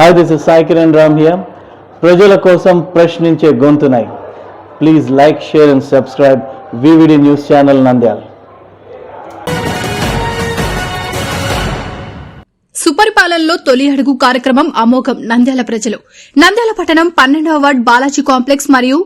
Hi this is Sai Kiran Ram here ప్రజల కోసం ప్రశ్నించే గొంతునై. Please like share and subscribe VVD news channel Nandyal సుపరిపాలనలో తొలి అడుగు కార్యక్రమం అమోఘం నంద్యాల ప్రజలు. నంద్యాల పట్టణం పన్నెండవ వార్డ్ బాలాజీ కాంప్లెక్స్ మరియు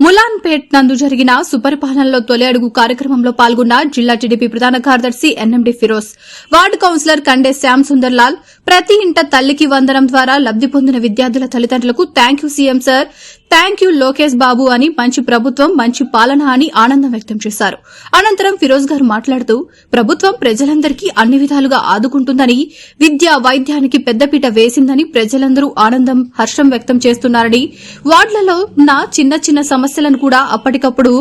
ములాన్పేట్ నందు జరిగిన సుపరిపాలనలో తొలి అడుగు కార్యక్రమంలో పాల్గొన్న జిల్లా టీడీపీ ప్రధాన కార్యదర్శి NMD Firoz. Ward councillor Kande Shyam Sundar Lal ప్రతి ఇంట తల్లికి వందనం ద్వారా లబ్ది పొందిన విద్యార్థుల తల్లిదండ్రులకు thank you CM sir thank you Lokesh Babu అని మంచి ప్రభుత్వం మంచి పాలన అని ఆనందం వ్యక్తం చేశారు. అనంతరం ఫిరోజ్ గారు మాట్లాడుతూ ప్రభుత్వం ప్రజలందరికీ అన్ని విధాలుగా ఆదుకుంటుందని విద్య వైద్యానికి పెద్దపీట వేసిందని ప్రజలందరూ ఆనందం హర్షం వ్యక్తం చేస్తున్నారని వార్డులలో నా చిన్న చిన్న సమస్యలను కూడా అప్పటికప్పుడు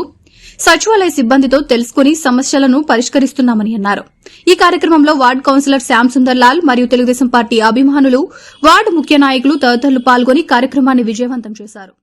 సచివాలయ సిబ్బందితో తెలుసుకుని సమస్యలను పరిష్కరిస్తున్నామని అన్నారు. ఈ కార్యక్రమంలో వార్డు కౌన్సిలర్ శ్యామ్ సుందర్ లాల్ మరియు తెలుగుదేశం పార్టీ అభిమానులు వార్డు ముఖ్య నాయకులు తదితరులు పాల్గొని కార్యక్రమాన్ని విజయవంతం చేశారు.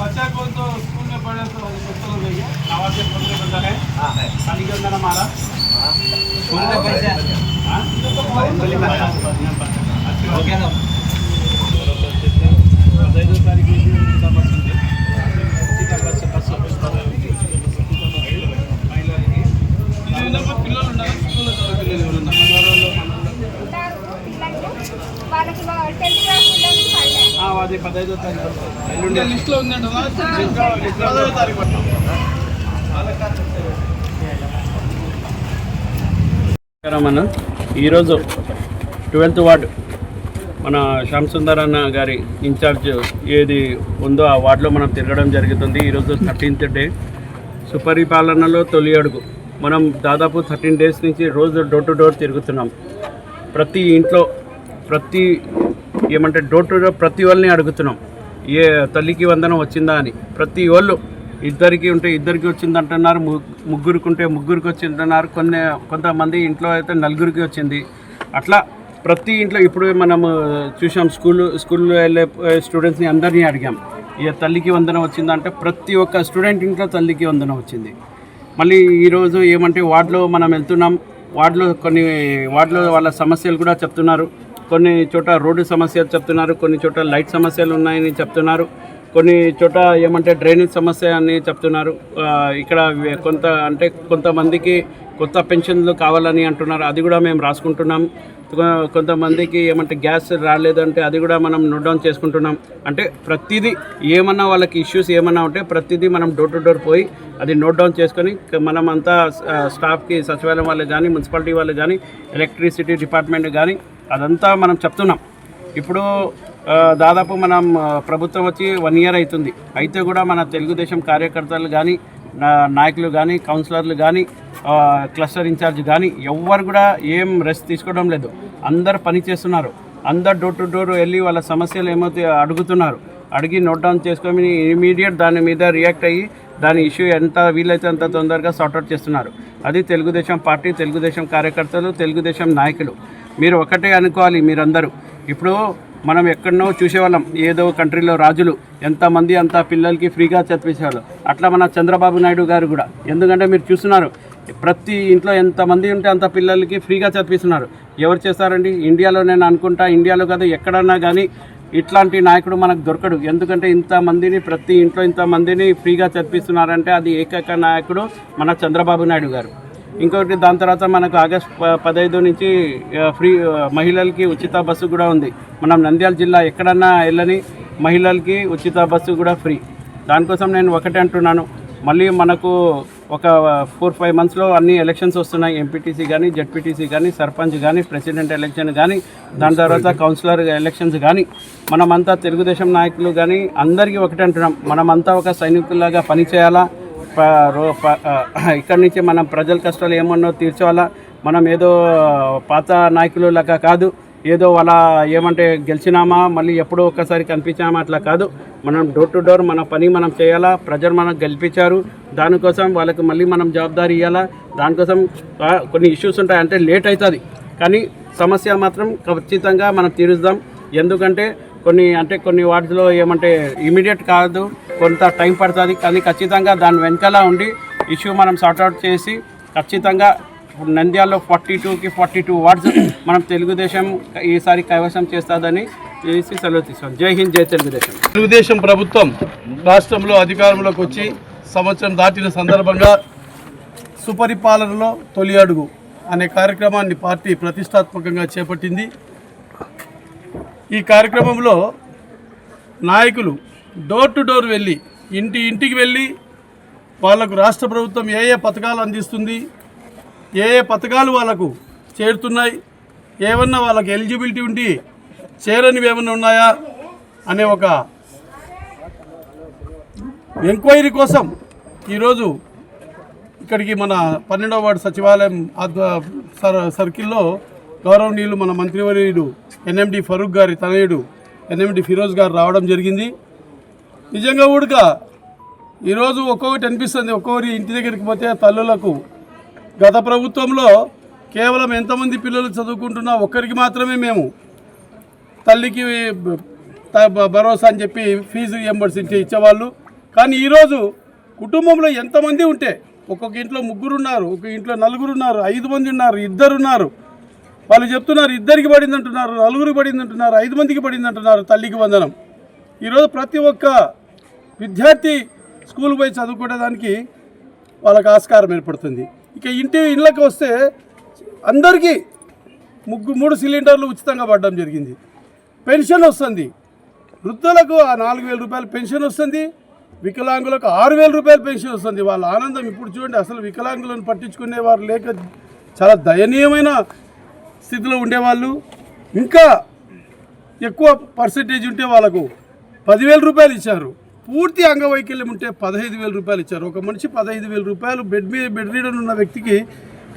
बच्चा को तो स्कूल में पढ़े तो बच्चों को भैया आवाज़ से फ़ोन में बता है हाँ है खाली के अंदर हमारा स्कूल में कैसे हाँ हो गया ना? తారీఖు. ఎల్లుండి. లిస్ట్లో తారీఖు ఈరోజు ట్వెల్త్ వార్డ్ మన శ్యామ్ సుందర్ అన్న గారి ఇన్ఛార్జ్ ఏది ఉందో ఆ వార్డులో మనం తిరగడం జరుగుతుంది. ఈరోజు థర్టీన్త్ డే. సుపరిపాలనలో తొలి అడుగు. మనం దాదాపు థర్టీన్ డేస్ నుంచి రోజు డోర్ టు డోర్ తిరుగుతున్నాం. ప్రతి ఇంట్లో ప్రతి ఏమంటే డోర్ టు డోర్ ప్రతి వాళ్ళని అడుగుతున్నాం. ఏ తల్లికి వందనం వచ్చిందా అని. ప్రతి వాళ్ళు ఇద్దరికి ఉంటే ఇద్దరికి వచ్చింది అంటున్నారు ముగ్గురికి ఉంటే ముగ్గురికి వచ్చింది అంటున్నారు కొన్ని కొంతమంది ఇంట్లో అయితే నలుగురికి వచ్చింది. అట్లా ప్రతి ఇంట్లో ఇప్పుడు మనం చూసాం స్కూల్ స్కూల్లో వెళ్ళే స్టూడెంట్స్ని అందరినీ అడిగాం. ఇక తల్లికి వందనం వచ్చిందంటే ప్రతి ఒక్క స్టూడెంట్ ఇంట్లో తల్లికి వందనం వచ్చింది. మళ్ళీ ఈరోజు ఏమంటే వార్డులో మనం వెళ్తున్నాం. వార్డులో కొన్ని వార్డులో వాళ్ళ సమస్యలు కూడా చెప్తున్నారు. కొన్ని చోట రోడ్డు సమస్యలు చెప్తున్నారు కొన్ని చోట లైట్ సమస్యలు ఉన్నాయని చెప్తున్నారు కొన్ని చోట ఏమంటే డ్రైనేజ్ సమస్య అని చెప్తున్నారు. ఇక్కడ కొంత అంటే కొంతమందికి కొత్త పెన్షన్లు కావాలని అంటున్నారు. అది కూడా మేము రాసుకుంటున్నాం. కొంతమందికి ఏమంటే గ్యాస్ రాలేదంటే అది కూడా మనం నోట్ డౌన్ చేసుకుంటున్నాం. అంటే ప్రతిదీ ఏమన్నా వాళ్ళకి ఇష్యూస్ ఏమన్నా ఉంటే ప్రతిదీ మనం డోర్ టు డోర్ పోయి అది నోట్ డౌన్ చేసుకొని మనం అంతా స్టాఫ్కి సచివాలయం వాళ్ళు కానీ మున్సిపాలిటీ వాళ్ళు కానీ ఎలక్ట్రిసిటీ డిపార్ట్మెంట్ కానీ అదంతా మనం చెప్తున్నాం. ఇప్పుడు దాదాపు మనం ప్రభుత్వం వచ్చి వన్ ఇయర్ అవుతుంది అయితే కూడా మన తెలుగుదేశం కార్యకర్తలు కానీ నాయకులు కానీ కౌన్సిలర్లు కానీ క్లస్టర్ ఇన్ఛార్జ్ కానీ ఎవ్వరు కూడా ఏం రెస్ట్ తీసుకోవడం లేదు. అందరు పని చేస్తున్నారు అందరు డోర్ టు డోర్ వెళ్ళి వాళ్ళ సమస్యలు ఏమవుతాయో అడుగుతున్నారు. అడిగి నోట్ డౌన్ చేసుకొని ఇమీడియట్ దాని మీద రియాక్ట్ అయ్యి దాని ఇష్యూ ఎంత వీలైతే అంత తొందరగా సార్ట్అవుట్ చేస్తున్నారు. అది తెలుగుదేశం పార్టీ తెలుగుదేశం కార్యకర్తలు తెలుగుదేశం నాయకులు. మీరు ఒకటే అనుకోవాలి మీరందరూ. ఇప్పుడు మనం ఎక్కడనో చూసేవాళ్ళం. ఏదో కంట్రీలో రాజులు ఎంతమంది అంత పిల్లలకి ఫ్రీగా చదివేసేవాళ్ళు. అట్లా మన చంద్రబాబు నాయుడు గారు కూడా. ఎందుకంటే మీరు చూస్తున్నారు ప్రతి ఇంట్లో ఎంతమంది ఉంటే అంత పిల్లలకి ఫ్రీగా చదివిస్తున్నారు. ఎవరు చేస్తారండి? ఇండియాలో నేను అనుకుంటా? ఇండియాలో కాదు ఎక్కడన్నా కానీ ఇట్లాంటి నాయకుడు మనకు దొరకడు. ఎందుకంటే ఇంతమందిని ప్రతి ఇంట్లో ఇంతమందిని ఫ్రీగా చదివిస్తున్నారంటే అది ఏకైక నాయకుడు మన చంద్రబాబు నాయుడు గారు. ఇంకొకటి దాని తర్వాత మనకు ఆగస్ట్ పదహైదు నుంచి ఫ్రీ మహిళలకి ఉచిత బస్సు కూడా ఉంది. మనం నంద్యాల జిల్లా ఎక్కడన్నా వెళ్ళని మహిళలకి ఉచిత బస్సు కూడా ఫ్రీ. దానికోసం నేను ఒకటే అంటున్నాను. మళ్ళీ మనకు ఒక ఫోర్ ఫైవ్ మంత్స్లో అన్ని ఎలక్షన్స్ వస్తున్నాయి. ఎంపీటీసీ కానీ జడ్పీటీసీ కానీ సర్పంచ్ కానీ ప్రెసిడెంట్ ఎలక్షన్ కానీ దాని తర్వాత కౌన్సిలర్ ఎలక్షన్స్ కానీ మనమంతా తెలుగుదేశం నాయకులు కానీ అందరికీ ఒకటే అంటున్నాం. మనమంతా ఒక సైనికుల్లాగా పనిచేయాలా? ఇక్కడి నుంచి మనం ప్రజల కష్టాలు ఏమన్నో తీర్చోవాలా? మనం ఏదో పాత నాయకులు లాగా కాదు. ఏదో వాళ్ళ ఏమంటే గెలిచినామా మళ్ళీ ఎప్పుడో ఒక్కసారి కనిపించామా అట్లా కాదు. మనం డోర్ టు డోర్ మన పని మనం చేయాలా ప్రజలు మనం గెలిపించారు. దానికోసం వాళ్ళకి మళ్ళీ మనం జవాబాదారీ ఇవ్వాలా దానికోసం కొన్ని ఇష్యూస్ ఉంటాయి అంటే లేట్ అవుతుంది. కానీ సమస్య మాత్రం ఖచ్చితంగా మనం తీరుద్దాం. ఎందుకంటే కొన్ని అంటే కొన్ని వాటిలో ఏమంటే ఇమీడియట్ కాదు కొంత టైం పడుతుంది. కానీ ఖచ్చితంగా దాని వెనకాల ఉండి ఇష్యూ మనం సార్ట్అవుట్ చేసి ఖచ్చితంగా ఇప్పుడు నంద్యాలలో ఫార్టీ టూకి ఫార్టీ టూ వార్డ్స్ మనం తెలుగుదేశం ఈసారి కైవసం చేస్తుందని చేసి సెలవు తీసుకోండి జై హింద్ జై తెలుగుదేశం. తెలుగుదేశం ప్రభుత్వం రాష్ట్రంలో అధికారంలోకి వచ్చి సంవత్సరం దాటిన సందర్భంగా సుపరిపాలనలో తొలి అడుగు అనే కార్యక్రమాన్ని పార్టీ ప్రతిష్టాత్మకంగా చేపట్టింది. ఈ కార్యక్రమంలో నాయకులు డోర్ టు డోర్ వెళ్ళి ఇంటి ఇంటికి వెళ్ళి వాళ్ళకు రాష్ట్ర ప్రభుత్వం ఏ ఏ పథకాలు అందిస్తుంది ఏ ఏ పథకాలు వాళ్ళకు చేరుతున్నాయి ఏమన్నా వాళ్ళకి ఎలిజిబిలిటీ ఉండి చేరనివి ఏమన్నా ఉన్నాయా అనే ఒక ఎంక్వైరీ కోసం ఈరోజు ఇక్కడికి మన పన్నెండవ వార్డు సచివాలయం సర్ సర్కిల్లో గౌరవనీయులు మన మంత్రివర్యుడు ఎన్ఎండి ఫరూక్ గారి తనయుడు ఎన్ఎండి ఫిరోజ్ గారు రావడం జరిగింది. నిజంగా ఉడక ఈరోజు ఒక్కొక్కటి అనిపిస్తుంది ఒక్కొక్కరి ఇంటి దగ్గరికి పోతే తల్లులకు గత ప్రభుత్వంలో కేవలం ఎంతమంది పిల్లలు చదువుకుంటున్నా ఒక్కరికి మాత్రమే మేము తల్లికి భరోసా అని చెప్పి ఫీజు రియంబర్సించి ఇచ్చేవాళ్ళు. కానీ ఈరోజు కుటుంబంలో ఎంతమంది ఉంటే ఒక్కొక్క ఇంట్లో ముగ్గురు ఉన్నారు ఒక ఇంట్లో నలుగురు ఉన్నారు ఐదు మంది ఉన్నారు ఇద్దరు ఉన్నారు వాళ్ళు చెప్తున్నారు ఇద్దరికి పడింది అంటున్నారు నలుగురికి పడింది అంటున్నారు ఐదు మందికి పడింది అంటున్నారు తల్లికి వందనం. ఈరోజు ప్రతి ఒక్క విద్యార్థి స్కూల్ పోయి చదువుకునేదానికి వాళ్ళకు ఆస్కారం ఏర్పడుతుంది. ఇక ఇంటి ఇళ్ళకి వస్తే అందరికీ ముగ్గు మూడు సిలిండర్లు ఉచితంగా పడడం జరిగింది. పెన్షన్ వస్తుంది. వృద్ధులకు ఆ నాలుగు వేల రూపాయల పెన్షన్ వస్తుంది. వికలాంగులకు ఆరు వేల రూపాయల పెన్షన్ వస్తుంది. వాళ్ళ ఆనందం ఇప్పుడు చూడండి అసలు వికలాంగులను పట్టించుకునేవారు లేక చాలా దయనీయమైన స్థితిలో ఉండేవాళ్ళు. ఇంకా ఎక్కువ పర్సంటేజ్ ఉంటే వాళ్ళకు పదివేల రూపాయలు ఇచ్చారు. పూర్తి అంగవైకల్యం ఉంటే పదహైదు వేల రూపాయలు ఇచ్చారు. ఒక మనిషి పదహైదు వేల రూపాయలు బెడ్ మీద బెడ్ రీడర్ ఉన్న వ్యక్తికి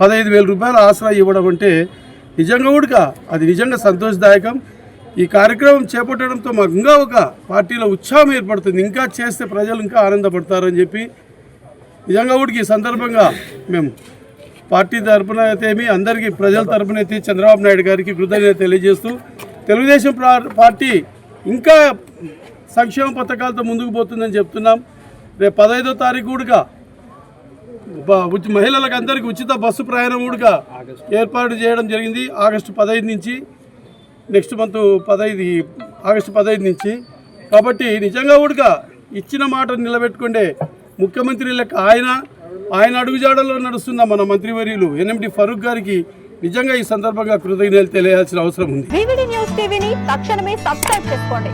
పదహైదు వేల రూపాయలు ఆసరా ఇవ్వడం అంటే నిజంగా ఉడక. అది నిజంగా సంతోషదాయకం. ఈ కార్యక్రమం చేపట్టడంతో మాకు ఇంకా ఒక పార్టీలో ఉత్సాహం ఏర్పడుతుంది. ఇంకా చేస్తే ప్రజలు ఇంకా ఆనందపడతారని చెప్పి నిజంగా ఉడికి. ఈ సందర్భంగా మేము పార్టీ తరపున అయితేమి అందరికీ ప్రజల తరపున అయితే చంద్రబాబు నాయుడు గారికి కృతజ్ఞత తెలియజేస్తూ తెలుగుదేశం పార్టీ ఇంకా సంక్షేమ పథకాలతో ముందుకు పోతుందని చెప్తున్నాం. రేపు పదహైదో తారీఖు కూడా మహిళలకు అందరికీ ఉచిత బస్సు ప్రయాణం కూడా ఏర్పాటు చేయడం జరిగింది. ఆగస్టు పదహైదు నుంచి నెక్స్ట్ మంత్ పదహైదు ఆగస్టు పదహైదు నుంచి. కాబట్టి నిజంగా కూడా ఇచ్చిన మాట నిలబెట్టుకుండే ముఖ్యమంత్రి లెక్క ఆయన ఆయన అడుగుజాడలో నడుస్తున్న మన మంత్రివర్యులు ఎన్ఎండి ఫరూక్ గారికి నిజంగా ఈ సందర్భంగా కృతజ్ఞతలు తెలియాల్సిన అవసరం ఉంది. వివిడి న్యూస్ టీవీని తక్షణమే సబ్స్క్రైబ్ చేసుకోండి.